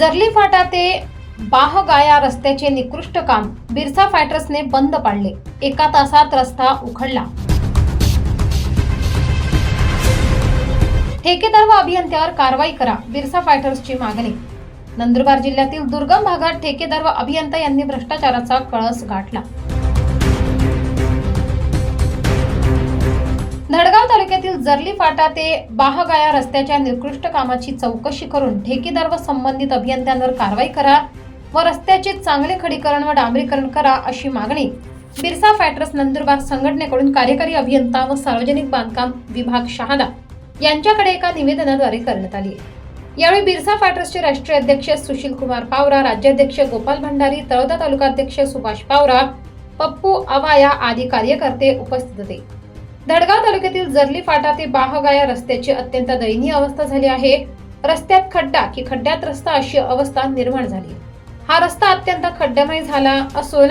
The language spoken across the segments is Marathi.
जर्ली फाटा ते बाहगाया रस्त्याचे निकृष्ट काम बिरसा फायटर्सने बंद पाडले. एका तासात रस्ता उखडला. ठेकेदार व अभियंत्यावर कारवाई करा बिरसा फायटर्सची मागणी. नंदुरबार जिल्ह्यातील दुर्गम भागात ठेकेदार व अभियंता यांनी भ्रष्टाचाराचा कळस गाठला. धडगाव जर्ली फाटा ते बाहगाया रस्त्याच्या निकृष्ट कामाची चौकशी करून ठेकेदार व संबंधित अभियंत्यांवर कारवाई करा व रस्त्याचे चांगले खडीकरण व डांबरीकरण करा अशी मागणी बिरसा फॅटर्स नंदुरबार संघटनेकडून कार्यकारी अभियंता व सार्वजनिक बांधकाम विभाग शहादा यांच्याकडे एका निवेदनाद्वारे करण्यात आली यावेळी बिरसा फॅटर्सचे राष्ट्रीय अध्यक्ष सुशील कुमार पावरा राज्याध्यक्ष गोपाल भंडारी तळोदा तालुकाध्यक्ष सुभाष पावरा पप्पू अवाया आदी कार्यकर्ते उपस्थित होते. धडगाव तालुक्यातील जरली फाटा ते बाहगाया रस्त्याची अत्यंत दयनीय अवस्था झाली आहे. रस्त्यात खड्डा की खड्ड्यात रस्ता अशी अवस्था निर्माण झाली. हा रस्ता अत्यंत खड्डमय झाला असून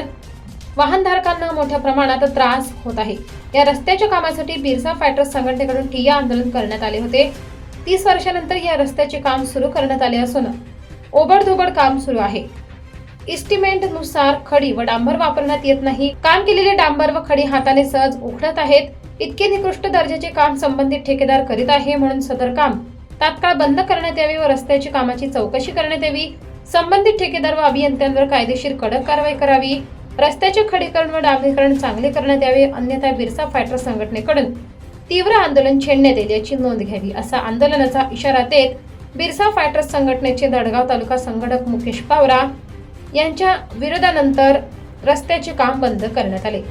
वाहनधारकांना मोठ्या प्रमाणात त्रास होत आहे. या रस्त्याच्या कामासाठी बिरसा फायटर्स संघटनेकडून ठिय्या आंदोलन करण्यात आले होते. तीस वर्षानंतर या रस्त्याचे काम सुरू करण्यात आले असून ओबडधोबड काम सुरू आहे. इस्टिमेंटनुसार खडी व डांबर वापरण्यात येत नाही. काम केलेले डांबर व खडी हाताने सहज उखडत आहेत. इतके निकृष्ट दर्जाचे काम संबंधित ठेकेदार करीत आहे म्हणून सदर काम तात्काळ बंद करण्यात यावे व रस्त्याची कामाची चौकशी करण्यात यावी. संबंधित ठेकेदार व अभियंत्यांवर कायदेशीर कडक कारवाई करावी. रस्त्याचे खडीकरण व डांबरीकरण चांगले करण्यात यावे अन्यथा बिरसा फायटर संघटनेकडून तीव्र आंदोलन छेडण्यात येईल याची नोंद घ्यावी असा आंदोलनाचा इशारा देत बिरसा फायटर्स संघटनेचे दडगाव तालुका संघटक मुकेश पावरा यांच्या विरोधानंतर रस्त्याचे काम बंद करण्यात आले.